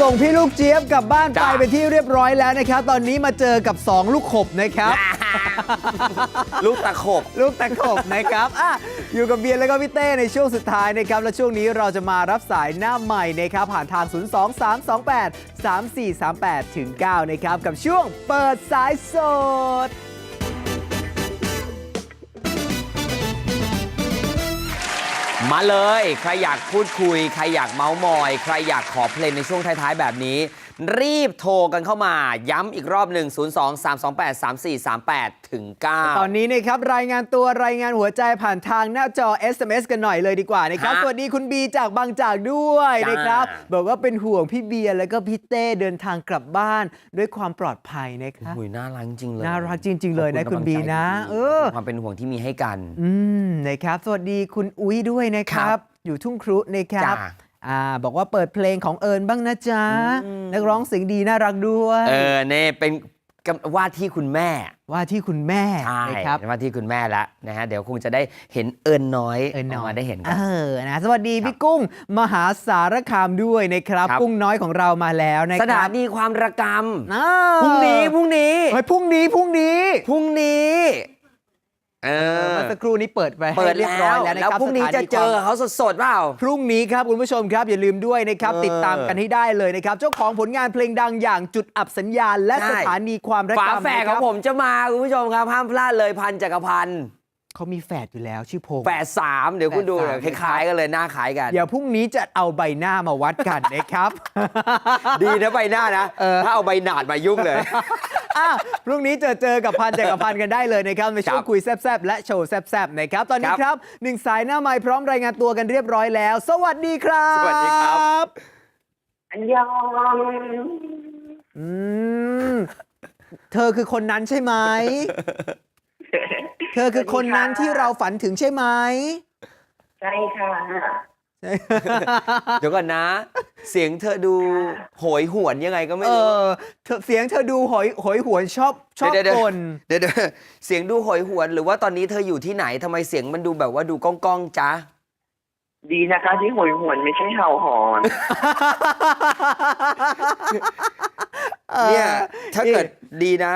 ส่งพี่ลูกเจี๊ยบกลับบ้านไปจ้าเป็นที่เรียบร้อยแล้วนะครับ ตอนนี้มาเจอกับ 2 ลูกขบนะครับ ลูกตะขบ ลูกตะขบนะครับอะอยู่กับเบียร์แล้วก็พี่เต้ในช่วงสุดท้ายนะครับ และช่วงนี้เราจะมารับสายหน้าใหม่นะครับผ่านทาง 02328 3438ถึง9นะครับ กับช่วงเปิดสายโสด มาเลย ใครอยากพูดคุย ใครอยากเมาส์มอย ใครอยากขอเพลงในช่วงท้ายๆ แบบนี้ รีบโทรกันเข้ามาย้ำอีกรอบหนึ่ง 0 2 3 2 8 3 4 3 8 ถึง 9 ตอนนี้นะครับ รายงานตัวรายงานหัวใจผ่านทางหน้าจอ SMS กันหน่อยเลยดีกว่านะครับฮะสวัสดีคุณบีจากบางจากด้วยจ้าน นะครับ บอกว่าเป็นห่วงพี่เบียร์แล้วก็พี่เต้เดินทางกลับบ้านด้วยความปลอดภัยนะครับ หุยน่ารักจริงเลยน่ารักจริงๆเลยนะขอบคุณบีนะกำลังใจเออ ความเป็นห่วงที่มีให้กัน อืมนะครับ สวัสดีคุณอุ้ยด้วยนะครัครับบอยู่ทุ่งครุนะครับ จ้า อ่าบอกว่าเปิดเพลงของเอิญบ้างนะจ๊ะอืมนักร้องเสียงดีน่ารักด้วยเออเน่เป็นกำว่าที่คุณแม่ว่าที่คุณแม่ใช่นะครับว่าที่คุณแม่แล้วนะฮะเดี๋ยวคงจะได้เห็นเอิญน้อยเอิญน้อยกมาได้เห็นกัเอนอนะสวัสดีพี่กุ้งมหาสารคามด้วยนะครับครับกุ้งน้อยของเรามาแล้วนะสคถารับนีความระกรรมอ้าพรุ่งนี้พรุ่งนี้เฮ้ยพรุ่งนี้พรุ่งนี้พรุ่งนี้ เออเมื่อสักครู่นี้เปิดไปให้เปิดเรียบร้อยแล้วนะแล้วครับพรุ่งนี้สถาจะเจอความ เขาสดๆเปล่า พรุ่งนี้ครับคุณผู้ชมครับอย่าลืมด้วยนะครับ เออติดตามกันให้ได้เลยนะครับ เจ้าของผลงานเพลงดังอย่างจุดอับสัญญาณ และใช่ สถานีความรักฝาแฝดของผมจะมาคุณผู้ชมครับห้ามพลาดเลยพันจักรพันธ์เขามีแฝดอยู่แล้วชื่อพงษ์ แฝดสามเดี๋ยวคุณดูแฝดสาม คล้ายๆกันเลยหน้าคล้ายกัน เดี๋ยวพรุ่งนี้จะเอาใบหน้ามาวัดกันนะครับ ดีนะใบหน้านะ เออ ถ้าเอาใบหนาดมายุ่งเลย อะพรุ่งนี้เจอเจอกับพันจักรพันธ์กันได้เลยนะครับในช่วงครับคุยแซบๆและโชว์แซบๆนะครับตอนนี้ครับครับหนึ่งสายหน้าไม้พร้อมรายงานตัวกันเรียบร้อยแล้ว สวัสดีครับสวัสดีครับอันยองอืมเธอคือคนนั้นใช่ไหมเธอคือคนนั้นที่เราฝันถึงใช่ไหมใช่ค่ะ เดี๋ยวก่อนนะ เสียงเธอดูโหยหวนยังไงก็ไม่เอรู้อเธอเสียงเธอดูหอยหอยหวนชอบชอบเดี๋ยวเดี๋ยวกลเดี๋ยวเดี๋ยวเสียงดูโหยหวน หรือว่าตอนนี้เธออยู่ที่ไหนทำไมเสียงมันดูแบบว่าดูก้องก้องๆจ๊ะดีนะคะ ที่หวยหวนไม่ใช่เห่าหอน เนี่ยถ้าเกิดดีนะ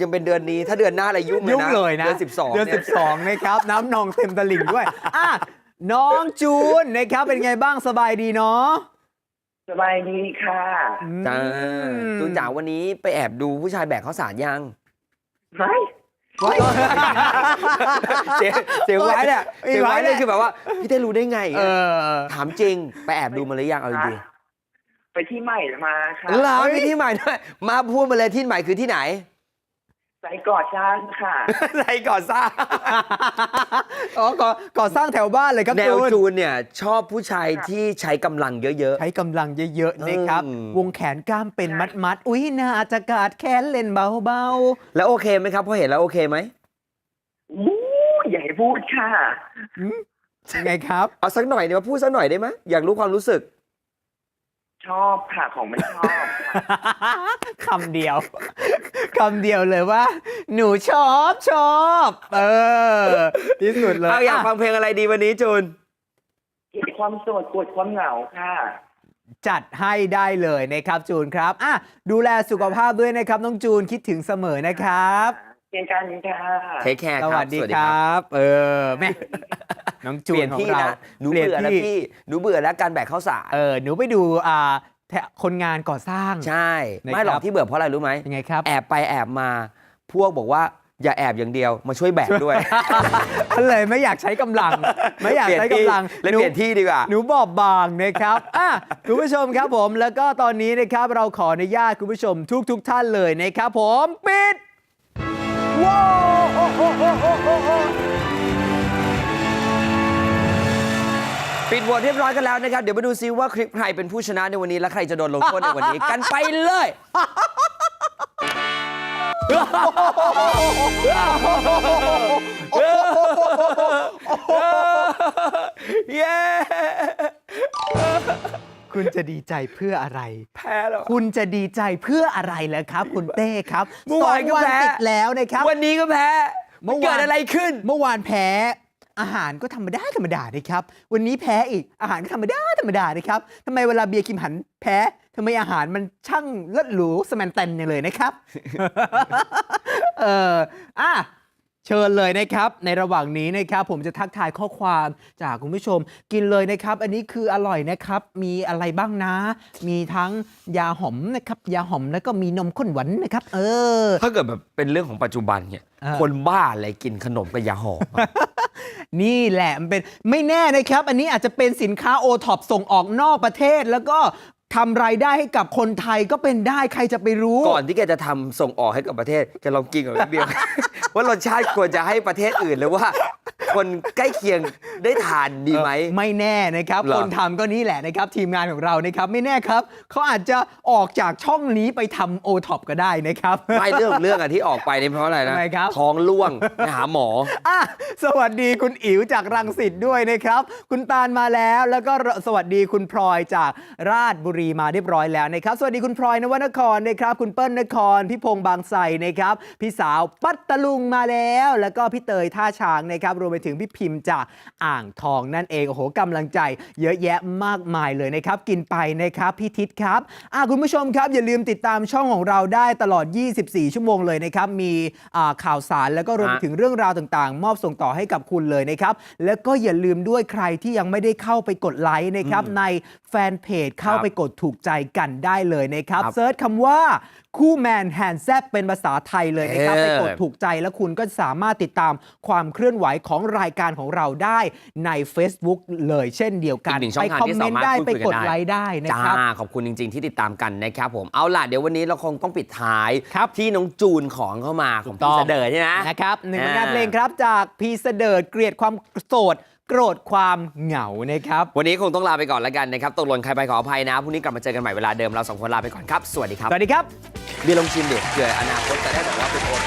ยังเป็นเดือนนี้ถ้าเดือนหน้าอะไรยุ่งเลยยุ่งนะเลยนะเดือนสิบสองเดือนเนี่ย12นะครับ น้ำนองเต็มตลิ่งด้วย อะ น้องจูนนะครับเป็นไงบ้างสบายดีเนาะสบายดีค่ะ จ้าอืมจูนจ๋าวันนี้ไปแอบดูผู้ชายแบกข้าวสารยังไม่เฮ้ยเสียงเสียงไว้เนี่ยไอ้เสียงไว้ไว้เนี่เนี่ยยคือแบบว่า พี่เต้รู้ได้ไงเออถามจริง ไปแอบดูมาหรือยังเอาดีไปที่ใหม่มาค่ะๆเหรอมีที่ใหม่ด้วยมาพูดมาเลยที่ใหม่คือที่ไหน ใส่ก่อสร้างค่ะไรก่อนซ่าง อ๋อก่อก่อสร้างแถวบ้านเลยครับแนวจูนจูนเนี่ยชอบผู้ชายที่ใช้กำลังเยอะ ใช้กำลังเยอะๆนะครับ อืม วงแขนกล้ามเป็นมัดๆอุ้ยน่าจะกาดแขนเล่นเบาๆ แล้วโอเคไหมครับพอเห็นแล้วโอเคไหมอู้อย่าให้พูดค่ะๆหืมยังไงครับ เอาสักหน่อยเนี่ยมาพูดสักหน่อยได้ไหมอยากรู้ความรู้สึก ชอบค่ะของมันชอบค่ะ คำเดียว คำเดียวเลยว่า หนูชอบชอบ เออ ที่สุดเลยเอาอยากอะฟังเพลงอะไรดีวันนี้จูน เกลียดความโสดปวดความเหงาค่ะ จัดให้ได้เลยนะครับจูนครับอะดูแลสุขภาพด้วยนะครับ น้องจูนคิดถึงเสมอนะครับ เจอกันค่ะ เทคแคร์สครับวัสดีครับ เออแม่น้องเปจูลี่นยนของที่เรานะหนูปลี่ยเบื่อแล้วที่พี่หนูเบื่อแล้วการแบกข้าวสาร เออหนูไปดูอ่า แถคนงานก่อสร้าง ใช่นะครับไม่หรอกที่เบื่อเพราะอะไรรู้ไหมยังไงครับ แอบไปแอบมาพวกบอกว่าอย่าแอบอย่างเดียวมาช่วยแบกด้วยก็เลยไม่อยากใช้กำลัง ไม่อยากใช้กำลังเปลี่ยนที่เลยเปลี่ยนที่ดีกว่า หนูบอบบางนะครับอะคุณผู้ชมครับผมแล้วก็ตอนนี้นะครับเราขออนุญาตคุณผู้ชมทุกทุกๆท่านเลยนะครับผม ปิดว้าว ปิดโหวตเรียบร้อยกันแล้วนะครับ เดี๋ยวมาดูซิว่าคลิปใครเป็นผู้ชนะในวันนี้ และใครจะโดนลงโทษในวันนี้ กันไปเลย เย้คุณจะดีใจเพื่ออะไร แพ้แล้ว คุณจะดีใจเพื่ออะไรล่ะครับ คุณเต้ครับเมื่อวานก็สงแพ้ ติดแล้วนะครับ วันนี้ก็แพ้เมื่มันอวาน เกิดอะไรขึ้น เมื่อวานแพ้ อาหารก็ธรรมดาธรรมดานะครับ วันนี้แพ้อีกอาหารก็ธรรมดาธรรมดานะครับทำไมเวลาเบียร์คิมหันแพ้ทำไมอาหารมันช่างเลิศหรูสแมนเตนอย่างเลยนะครับ เอออะ เชิญเลยนะครับ ในระหว่างนี้นะครับผมจะทักทายข้อความจากคุณผู้ชม กินเลยนะครับ อันนี้คืออร่อยนะครับ มีอะไรบ้างนะ มีทั้งยาหอมนะครับ ยาหอมแล้วก็มีนมข้นหวานนะครับ เออ ถ้าเกิดแบบเป็นเรื่องของปัจจุบันเนี่ย เออ คนบ้าอะไรกินขนมกับยาหอมอะ นี่แหละมันเป็นไม่แน่นะครับ อันนี้อาจจะเป็นสินค้าโอท็อปส่งออกนอกประเทศ แล้วก็ ทำรายได้ให้กับคนไทยก็เป็นได้ใครจะไปรู้ ก่อนที่แกจะทำส่งออกให้กับประเทศแกลองกินกับพี่เบียร์ ว่ารสชาติควรจะให้ประเทศอื่นหรือว่า คนใกล้เคียงได้ทานดีไหมเออไม่แน่นะครับ เหรอคนทำก็นี่แหละนะครับ ทีมงานของเรานะครับ ไม่แน่ครับ เขาอาจจะออกจากช่องนี้ไปทำโอท็อปก็ได้นะครับ ไม่เรื่องของเรื่องอะที่ออกไปเนี่ยเพราะอะไรนะทำไมครับ ท้องร่วงไปหาหมอ อะสวัสดีคุณอิ๋วจากรังสิตด้วยนะครับ คุณตาลมาแล้วแล้วก็สวัสดีคุณพลอยจากราชบุรีมาเรียบร้อยแล้วนะครับ สวัสดีคุณพลอยนวนครนะครับคุณเปิ้ลนครพี่พงษ์บางไทรนะครับพี่สาวปัตตลุงมาแล้ว แล้วก็พี่เตยท่าช้างนะครับรวมไปถึงพี่พิมพ์จากอ่างทองนั่นเองโอ้โหกำลังใจ เยอะแยะมากมายเลยนะครับ กินไปนะครับพี่ทิศครับอะคุณผู้ชมครับ อย่าลืมติดตามช่องของเราได้ตลอด 24 ชั่วโมงเลยนะครับ มีอ่าข่าวสารแล้วก็รวมไปฮะถึงเรื่องราวต่างๆ มอบส่งต่อให้กับคุณเลยนะครับ แล้วก็อย่าลืมด้วยใครที่ยังไม่ได้เข้าไปกดไลค์นะครับในแฟนเพจเข้าไปกดถูกใจกันได้เลยนะครับครับเซิร์ชคำว่าคู่แมนแฮนด์แซบเป็นภาษาไทยเลยนะครับเออไปกดถูกใจแล้วคุณก็สามารถติดตามความเคลื่อนไหวของรายการของเราได้ใน Facebook เลยเช่นเดียวกัน อีกหนึ่งช่อไปงทางคอมที่เมสานต์มารถได้พูดไปคุยกันกดได้ ไลค์ได้นะจ้า ครับ ขอบคุณจริง ๆ ที่ติดตามกันนะครับผม เอาล่ะ เดี๋ยววันนี้เราคงต้องปิดท้ายครับที่น้องจูนของเข้ามาของถูกต้พี่อง เสดอใช่ไหม นะครับหนึ่งผลงานอ่า เพลงครับจากพีเสเดิร์ดเกลียดความโสดโกรธความเหงานะครับ วันนี้คงต้องลาไปก่อนแล้วกันนะครับ ตกหล่นใครไปขออภัยนะ พรุ่งนี้กลับมาเจอกันใหม่เวลาเดิม เราสองคนลาไปก่อนครับ สวัสดีครับสวัสดีครับ เบียร์ลองชิมดิเผื่ออนาคตจะได้แบบว่าเป็นโอน